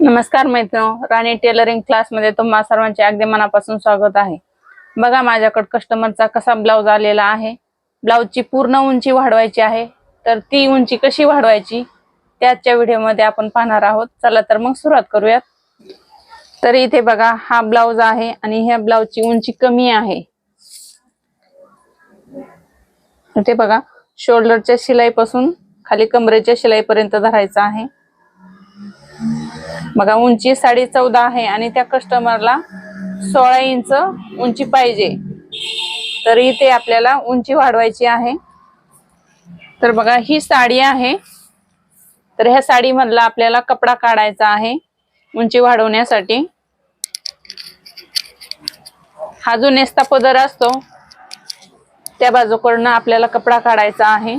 नमस्कार मैत्रिनो राणी टेलरिंग क्लासमध्ये तुम्हा सर्वांचे अगदी मनापासून स्वागत आहे. बघा माझ्याकडे कस्टमरचा कसा ब्लाऊज आलेला आहे. ब्लाऊजची पूर्ण उंची वाढवायची आहे. तर ती उंची कशी वाढवायची त्याच्या व्हिडिओमध्ये आपण पाहणार आहोत. चला तर मग सुरुवात करूयात. तर इथे बघा हा ब्लाऊज आहे आणि ह्या ब्लाऊजची उंची कमी आहे. इथे बघा शोल्डरच्या शिलाईपासून खाली कमरेच्या शिलाईपर्यंत धरायचा आहे. बघा उंची साडे चौदा आहे आणि त्या कस्टमरला सोळा इंच उंची पाहिजे. तर इथे आपल्याला उंची वाढवायची आहे. तर बघा ही साडी आहे. तर ह्या साडीमधला आपल्याला कपडा काढायचा आहे उंची वाढवण्यासाठी. हा जो नेस्ता पदर असतो त्या बाजूकडनं आपल्याला कपडा काढायचा आहे.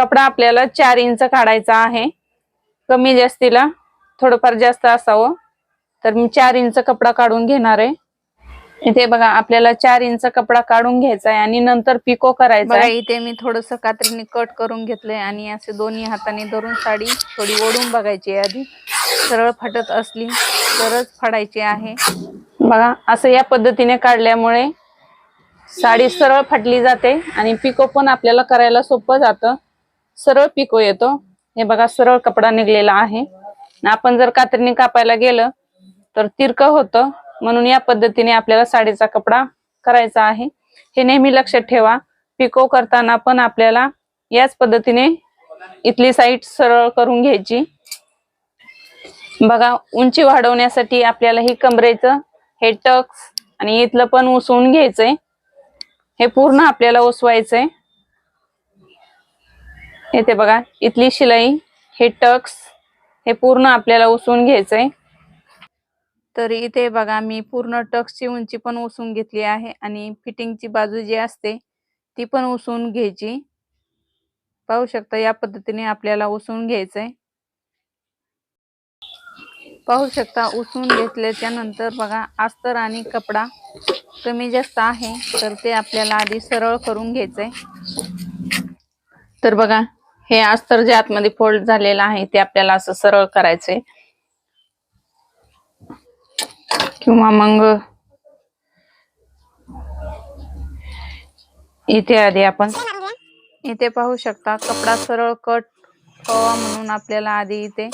कपडा आपल्याला चार इंच काढायचा आहे. कमी जास्तीला थोडंफार जास्त असावं. तर मी चार इंच कपडा काढून घेणार आहे. इथे बघा आपल्याला चार इंच कपडा काढून घ्यायचा आहे आणि नंतर पिको करायचा आहे. इथे मी थोडस कात्रीने कट करून घेतलंय आणि असे दोन्ही हाताने धरून साडी थोडी ओढून बघायची आधी. सरळ फाटत असली तरच फाडायची आहे. बघा असं या पद्धतीने काढल्यामुळे साडी सरळ फाटली जाते आणि पिको पण आपल्याला करायला सोपं जातं. सरळ पिको येतो. हे बघा सरळ कपडा निघलेला आहे. आपण जर कात्रीने कापायला गेलं तर तिरकं होतं. म्हणून या पद्धतीने आपल्याला साडीचा कपडा करायचा आहे. हे नेहमी लक्षात ठेवा. पिको करताना पण आपल्याला याच पद्धतीने इथली साईड सरळ करून घ्यायची. बघा उंची वाढवण्यासाठी आपल्याला ही कमरेचं हे टक्स आणि इथलं पण उसवून घ्यायचंय. हे पूर्ण आपल्याला उसवायचंय. येते बघा इथली शिलाई हे टक्स हे पूर्ण आपल्याला उसवून घ्यायचंय. तर इथे बघा मी पूर्ण टक्सची उंची पण उसवून घेतली आहे आणि फिटिंगची बाजू जी असते ती पण उसवून घ्यायची. पाहू शकता या पद्धतीने आपल्याला उसवून घ्यायचंय. पाहू शकता उसवून घेतल्याच्या नंतर बघा अस्तर आणि कपडा कमी जास्त आहे तर ते आपल्याला आधी सरळ करून घ्यायचंय. तर बघा हे अस्तर जे आतमध्ये फोल्ड झालेलं आहे ते आपल्याला असं सरळ करायचंय. किंवा मग इथे आधी आपण इथे पाहू शकता कपडा सरळ कट व्हावा म्हणून आपल्याला आधी इथे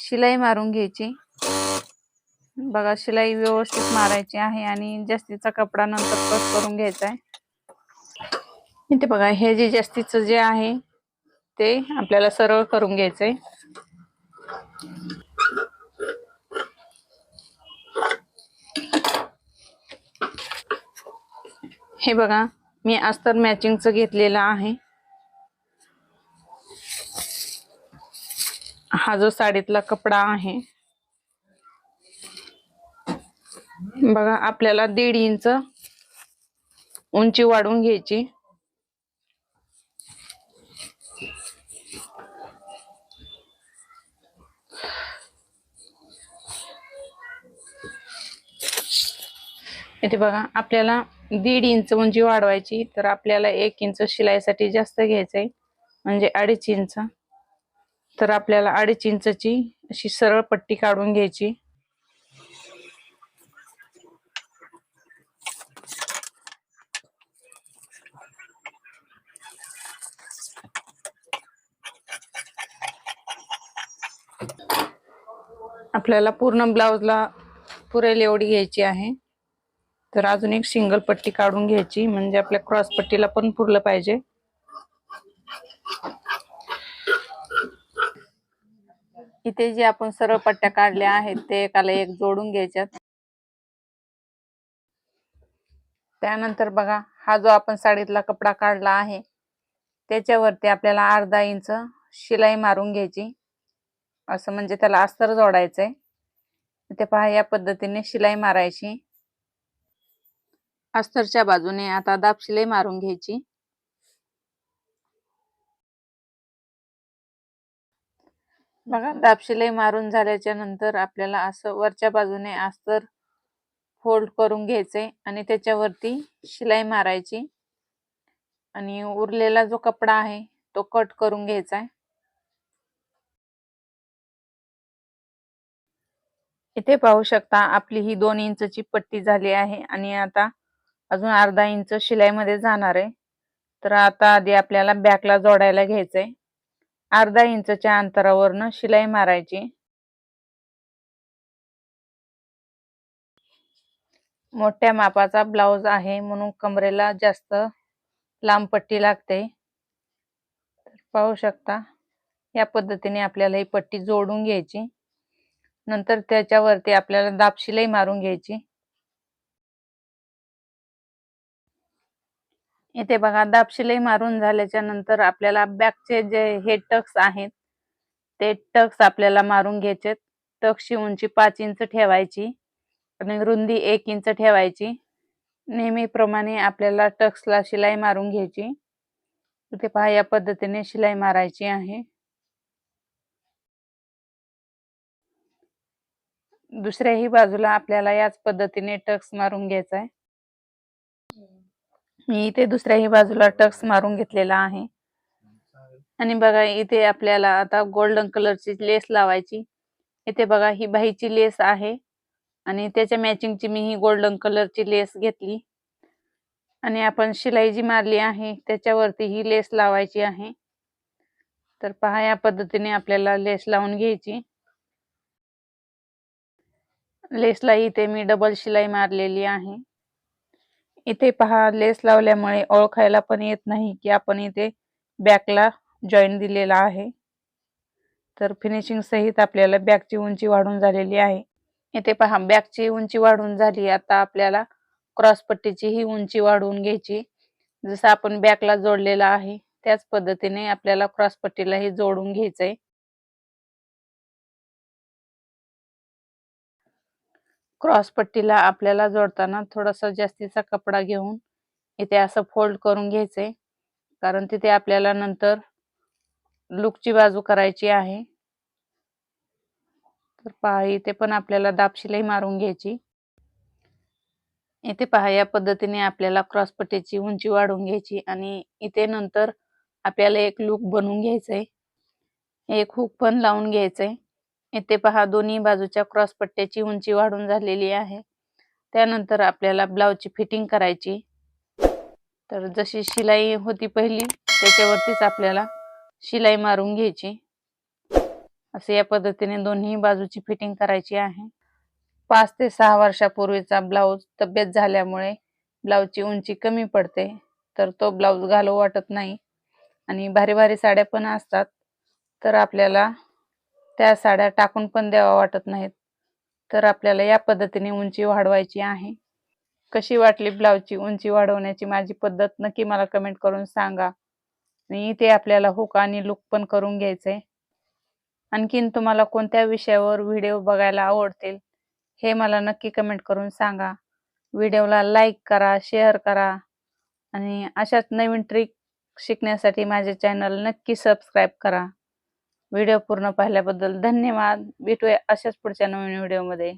शिलाई मारून घ्यायची. बघा शिलाई व्यवस्थित मारायची आहे आणि जास्तीचा कपडा नंतर कट करून घ्यायचा आहे. इथे बघा हे जे जास्तीचं जे आहे ते आपल्याला सरळ करून घ्यायचंय. हे बघा मी अस्तर मॅचिंगचं घेतलेलं आहे. हा जो साडीतला कपडा आहे बघा आपल्याला दीड इंच उंची वाढवून घ्यायची. इथे बघा आपल्याला दीड इंच उंची वाढवायची तर आपल्याला एक इंच शिलाईसाठी जास्त घ्यायचंय. म्हणजे अडीच इंच. तर आपल्याला अडीच इंचची अशी सरळ पट्टी काढून घ्यायची. आपल्याला पूर्ण ब्लाउजला पुरेल एवढी घ्यायची आहे. तर अजून एक सिंगल पट्टी काढून घ्यायची म्हणजे आपल्या क्रॉस पट्टीला पण पुरलं पाहिजे. इथे जे आपण सरळ पट्ट्या काढल्या आहेत ते एकाला एक जोडून घ्यायच्यात. त्यानंतर बघा हा जो आपण साडीतला कपडा काढला आहे त्याच्यावरती आपल्याला अर्धा इंच शिलाई मारून घ्यायची. असं म्हणजे त्याला अस्तर जोडायचंय. ते पहा या पद्धतीने शिलाई मारायची. अस्तरच्या बाजूने आता दाब शिलाई मारून घ्यायची. बघा दाबशिलाई मारून झाल्याच्यानंतर आपल्याला असं वरच्या बाजूने अस्तर फोल्ड करून घ्यायचे आणि त्याच्यावरती शिलाई मारायची. आणि उरलेला जो कपडा आहे तो कट करून घ्यायचा आहे. इथे पाहू शकता आपली ही दोन इंचची पट्टी झाली आहे आणि आता अजून अर्धा इंच शिलाईमध्ये जाणार आहे. तर आता आधी आपल्याला बॅकला जोडायला घ्यायचंय. अर्धा इंचच्या अंतरावरनं शिलाई मारायची. मोठ्या मापाचा ब्लाउज आहे म्हणून कमरेला जास्त लांब पट्टी लागते. पाहू शकता या पद्धतीने आपल्याला ही पट्टी जोडून घ्यायची. नंतर त्याच्यावरती आपल्याला दाब शिलाई मारून घ्यायची. इथे बघा दाब शिलाई मारून झाल्याच्यानंतर आपल्याला बॅकचे जे हे टक्स आहेत ते टक्स आपल्याला मारून घ्यायचे टक्सची उंची पाच इंच ठेवायची आणि रुंदी एक इंच ठेवायची. नेहमीप्रमाणे आपल्याला टक्सला शिलाई मारून घ्यायची. इथे पहा या पद्धतीने शिलाई मारायची आहे. दुसऱ्याही बाजूला आपल्याला याच पद्धतीने टक्स मारून घ्यायचा आहे. मी इथे दुसऱ्याही बाजूला टक्स मारून घेतलेला आहे. आणि बघा इथे आपल्याला आता गोल्डन कलरची लेस लावायची. इथे बघा ही बाईची लेस आहे. आणि त्याच्या मॅचिंगची मी ही गोल्डन कलरची लेस घेतली. आणि आपण शिलाई जी मारली आहे त्याच्यावरती ही लेस लावायची आहे. तर पहा या पद्धतीने आपल्याला लेस लावून घ्यायची. लेसला इथे मी डबल शिलाई मारलेली आहे. इथे पहा लेस लावल्यामुळे ओळखायला पण येत नाही की आपण इथे बॅकला जॉईन दिलेला आहे. तर फिनिशिंग सहित आपल्याला बॅकची उंची वाढून झालेली आहे. इथे पहा बॅकची उंची वाढून झाली. आता आपल्याला क्रॉसपट्टीची ही उंची वाढवून घ्यायची. जसं आपण बॅकला जोडलेला आहे त्याच पद्धतीने आपल्याला क्रॉसपट्टीलाही ही जोडून घ्यायचंय. क्रॉस पट्टीला आपल्याला जोडताना थोडासा जास्तीचा कपडा घेऊन इथे असं फोल्ड करून घ्यायचंय. कारण तिथे आपल्याला नंतर लुकची बाजू करायची आहे. तर पहा इथे पण आपल्याला दाब मारून घ्यायची. इथे पहा या पद्धतीने आपल्याला क्रॉसपट्टीची उंची वाढवून घ्यायची आणि इथे नंतर आपल्याला एक लुक बनवून घ्यायचंय. एक हुक पण लावून घ्यायचंय. इथे पहा दोन्ही बाजूच्या क्रॉस पट्ट्याची उंची वाढून झालेली आहे. त्यानंतर आपल्याला ब्लाउजची फिटिंग करायची. तर जशी शिलाई होती पहिली त्याच्यावरतीच आपल्याला शिलाई मारून घ्यायची. असे या पद्धतीने दोन्ही बाजूची फिटिंग करायची आहे. पाच ते सहा वर्षापूर्वीचा ब्लाऊज तब्येत झाल्यामुळे ब्लाऊजची उंची कमी पडते तर तो ब्लाऊज घालू वाटत नाही. आणि भारी भारी साड्या पण असतात. तर आपल्याला त्या साड्या टाकून पण द्यावा वाटत नाहीत. तर आपल्याला या पद्धतीने उंची वाढवायची आहे. कशी वाटली ब्लाऊजची उंची वाढवण्याची माझी पद्धत नक्की मला कमेंट करून सांगा. आणि इथे आपल्याला हुक आणि लुक पण करून घ्यायचंय. आणखीन तुम्हाला कोणत्या विषयावर व्हिडिओ बघायला आवडतील हे मला नक्की कमेंट करून सांगा. व्हिडिओला लाईक करा शेअर करा. आणि अशाच नवीन ट्रिक शिकण्यासाठी माझे चॅनल नक्की सबस्क्राईब करा. व्हिडिओ पूर्ण पाहिल्याबद्दल धन्यवाद. भेटूया अशाच पुढच्या नवीन व्हिडिओमध्ये.